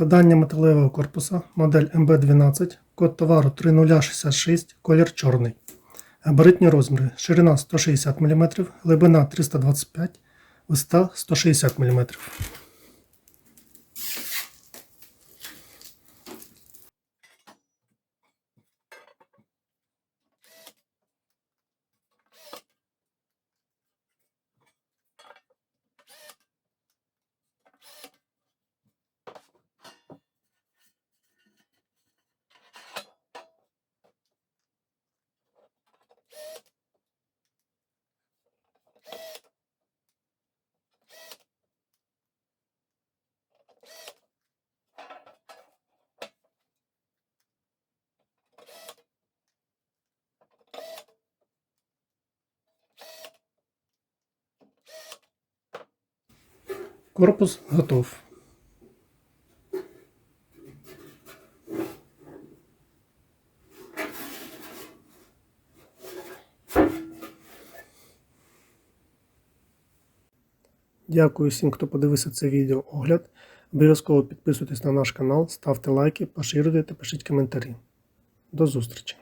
Складання металевого корпуса, модель МБ12, код товару 3066, колір чорний. Габаритні розміри. Ширина 160 мм, глибина 325 висота 160 мм. Корпус готов. Дякую всім, хто подивився це відео огляд. Обов'язково підписуйтесь на наш канал, ставте лайки, поширюйте та пишіть коментарі. До зустрічі!